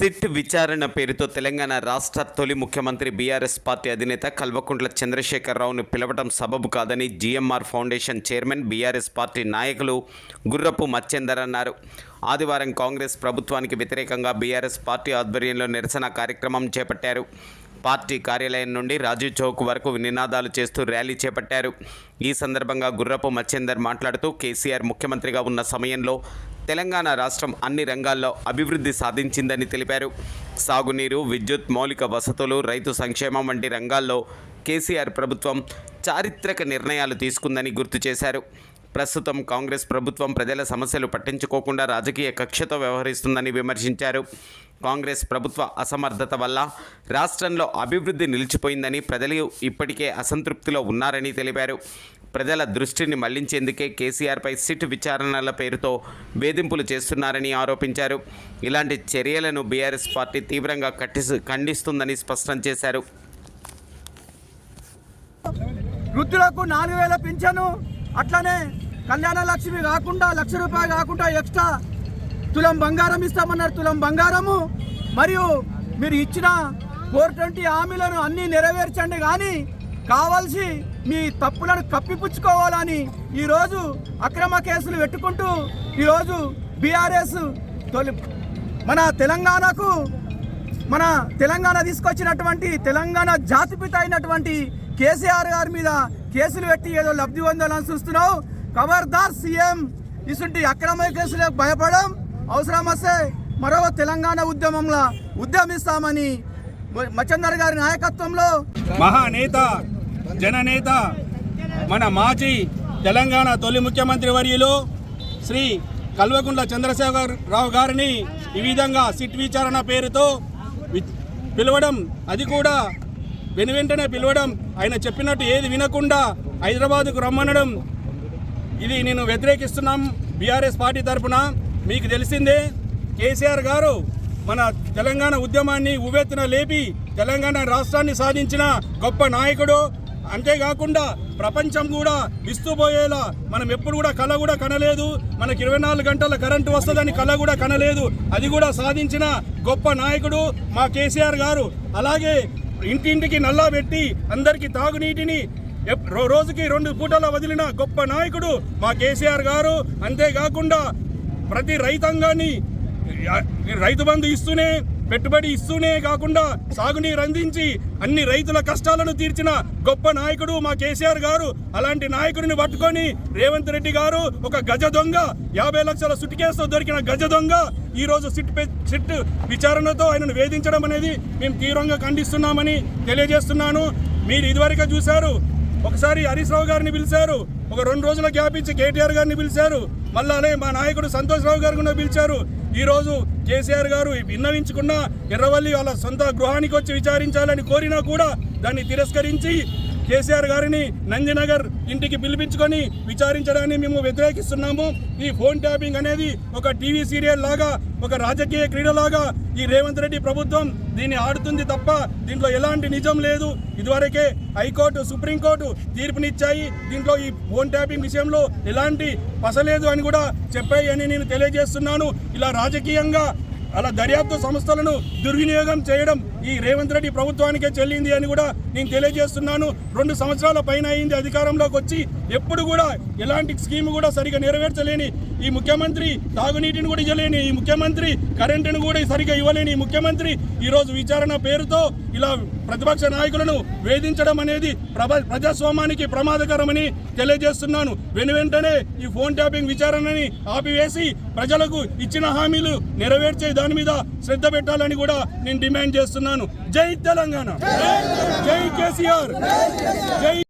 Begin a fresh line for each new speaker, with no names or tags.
SIT విచారణ పేరుతో తెలంగాణ రాష్ట్ర తొలి ముఖ్యమంత్రి బీఆర్ఎస్ పార్టీ అధినేత కల్వకుంట్ల చంద్రశేఖరరావును పిలవడం సబబు కాదని GMR foundation chairman BRS party నాయకులు గుర్రపు మచ్చేందర్ అన్నారు. ఆదివారం కాంగ్రెస్ ప్రభుత్వానికి వ్యతిరేకంగా బీఆర్ఎస్ పార్టీ ఆధ్వర్యంలో నిరసన కార్యక్రమం చేపట్టారు. పార్టీ కార్యాలయం నుండి రాజీవ్ చౌక్ వరకు నినాదాలు చేస్తూ ర్యాలీ చేపట్టారు. ఈ సందర్భంగా గుర్రపు మచ్చేందర్ మాట్లాడుతూ కేసీఆర్ ముఖ్యమంత్రిగా ఉన్న సమయంలో తెలంగాణ రాష్ట్రం అన్ని రంగాల్లో అభివృద్ధి సాధించిందని తెలిపారు. సాగునీరు విద్యుత్ మౌలిక వసతులు రైతు సంక్షేమం వంటి రంగాల్లో కేసీఆర్ ప్రభుత్వం చారిత్రక నిర్ణయాలు తీసుకుందని గుర్తు చేశారు. ప్రస్తుతం కాంగ్రెస్ ప్రభుత్వం ప్రజల సమస్యలు పట్టించుకోకుండా రాజకీయ కక్షతో వ్యవహరిస్తుందని విమర్శించారు. కాంగ్రెస్ ప్రభుత్వ అసమర్థత వల్ల రాష్ట్రంలో అభివృద్ధి నిలిచిపోయిందని ప్రజలు ఇప్పటికే అసంతృప్తిలో ఉన్నారని తెలిపారు. ప్రజల దృష్టిని మళ్ళించేందుకే కేసీఆర్పై సిట్ విచారణల పేరుతో వేధింపులు చేస్తున్నారని ఆరోపించారు. ఇలాంటి చర్యలను బీఆర్ఎస్ పార్టీ తీవ్రంగా కట్టి ఖండిస్తుందని స్పష్టం చేశారు.
వృద్ధులకు నాలుగు వేల పింఛను అట్లనే కళ్యాణ లక్ష్మి కాకుండా లక్ష రూపాయలు కాకుండా ఎక్స్ట్రా తులం బంగారం ఇస్తామన్నారు. తులం బంగారము మరియు మీరు ఇచ్చిన ఫోర్ ట్వంటీ హామీలను అన్నీ నెరవేర్చండి. కానీ కావాల్సి మీ తప్పులను కప్పిపుచ్చుకోవాలని ఈరోజు అక్రమ కేసులు పెట్టుకుంటూ ఈరోజు బీఆర్ఎస్ తొలి మన తెలంగాణకు మన తెలంగాణ తీసుకొచ్చినటువంటి తెలంగాణ జాతిపిత అయినటువంటి కేసీఆర్ గారి మీద కేసులు పెట్టి ఏదో లబ్ధి పొందాలని చూస్తున్నావు. ఖబర్దార్ సీఎం ఇసుంటి అక్రమ కేసులకు భయపడం అవసరం వస్తే మరో తెలంగాణ ఉద్యమంలో ఉద్యమిస్తామని మచందర్ గారి నాయకత్వంలో
మహానేత జననేత మన మాజీ తెలంగాణ తొలి ముఖ్యమంత్రి వర్యులు శ్రీ కల్వకుంట్ల చంద్రశేఖర్ రావు గారిని ఈ విధంగా సిట్ విచారణ పేరుతో వి- పిలవడం అది కూడా వెను వెంటనే పిలవడం ఆయన చెప్పినట్టు ఏది వినకుండా హైదరాబాద్కు రమ్మనడం ఇది నేను వ్యతిరేకిస్తున్నాం బీఆర్ఎస్ పార్టీ తరఫున మీకు తెలిసిందే కేసీఆర్ గారు మన తెలంగాణ ఉద్యమాన్ని ఉవ్వెత్తున లేపి తెలంగాణ రాష్ట్రాన్ని సాధించిన గొప్ప నాయకుడు అంతేకాకుండా ప్రపంచం కూడా విస్తుపోయేలా మనం ఎప్పుడు కూడా కళ కూడా కనలేదు. మనకి ఇరవై నాలుగు గంటల కరెంటు వస్తుందని కళ కూడా కనలేదు. అది కూడా సాధించిన గొప్ప నాయకుడు మా కేసీఆర్ గారు. అలాగే ఇంటింటికి నల్లా పెట్టి అందరికీ తాగునీటిని రోజుకి రెండు పూటల వదిలిన గొప్ప నాయకుడు మా కేసీఆర్ గారు. అంతేకాకుండా ప్రతి రైతాంగాన్ని రైతు బంధు ఇస్తూనే పెట్టుబడి ఇస్తూనే కాకుండా సాగునీరు అందించి అన్ని రైతుల కష్టాలను తీర్చిన గొప్ప నాయకుడు మా కేసీఆర్ గారు. అలాంటి నాయకుడిని పట్టుకొని రేవంత్ రెడ్డి గారు ఒక గజ దొంగ. యాభై లక్షల సుటికేస్తో దొరికిన గజ దొంగ. ఈ రోజు సిట్ సిట్ విచారణతో ఆయనను వేధించడం అనేది మేము తీవ్రంగా ఖండిస్తున్నామని తెలియజేస్తున్నాను. మీరు ఇదివరకు చూశారు. ఒకసారి హరీష్ రావు గారిని పిలిచారు. ఒక రెండు రోజుల గ్యాప్ ఇచ్చి కేటీఆర్ గారిని పిలిచారు. మళ్ళానే మా నాయకుడు సంతోష్ రావు కూడా పిలిచారు. ఈరోజు కేసీఆర్ గారు విన్నవించుకున్న ఎర్రవల్లి వాళ్ళ సొంత గృహానికి వచ్చి విచారించాలని కోరినా కూడా దాన్ని తిరస్కరించి కేసీఆర్ గారిని నందినగర్ ఇంటికి పిలిపించుకొని విచారించడాన్ని మేము వ్యతిరేకిస్తున్నాము. ఈ ఫోన్ ట్యాపింగ్ అనేది ఒక టీవీ సీరియల్ లాగా ఒక రాజకీయ క్రీడలాగా ఈ రేవంత్ రెడ్డి ప్రభుత్వం దీన్ని ఆడుతుంది తప్ప దీంట్లో ఎలాంటి నిజం లేదు. ఇదివరకే హైకోర్టు సుప్రీంకోర్టు తీర్పునిచ్చాయి. దీంట్లో ఈ ఫోన్ ట్యాపింగ్ విషయంలో ఎలాంటి పసలేదు అని కూడా చెప్పాయి అని నేను తెలియజేస్తున్నాను. ఇలా రాజకీయంగా అలా దర్యాప్తు సంస్థలను దుర్వినియోగం చేయడం ఈ రేవంత్ రెడ్డి ప్రభుత్వానికే చెల్లింది అని కూడా నేను తెలియజేస్తున్నాను. రెండు సంవత్సరాల పైన అయింది అధికారంలోకి వచ్చి ఎప్పుడు కూడా ఎలాంటి స్కీమ్ కూడా సరిగా నెరవేర్చలేని ఈ ముఖ్యమంత్రి తాగునీటిని కూడా ఇవ్వలేని ఈ ముఖ్యమంత్రి కరెంటును కూడా సరిగా ఇవ్వలేని ఈ ముఖ్యమంత్రి ఈరోజు విచారణ పేరుతో ఇలా ప్రతిపక్ష నాయకులను వేధించడం అనేది ప్రభ ప్రజాస్వామానికి ప్రమాదకరమని తెలియజేస్తున్నాను. వెను వెంటనే ఈ ఫోన్ ట్యాపింగ్ విచారణని ఆపివేసి ప్రజలకు ఇచ్చిన హామీలు నెరవేర్చే దాని మీద శ్రద్ధ పెట్టాలని కూడా నేను డిమాండ్ చేస్తున్నాను జై తెలంగాణ. జై కేసీఆర్. జై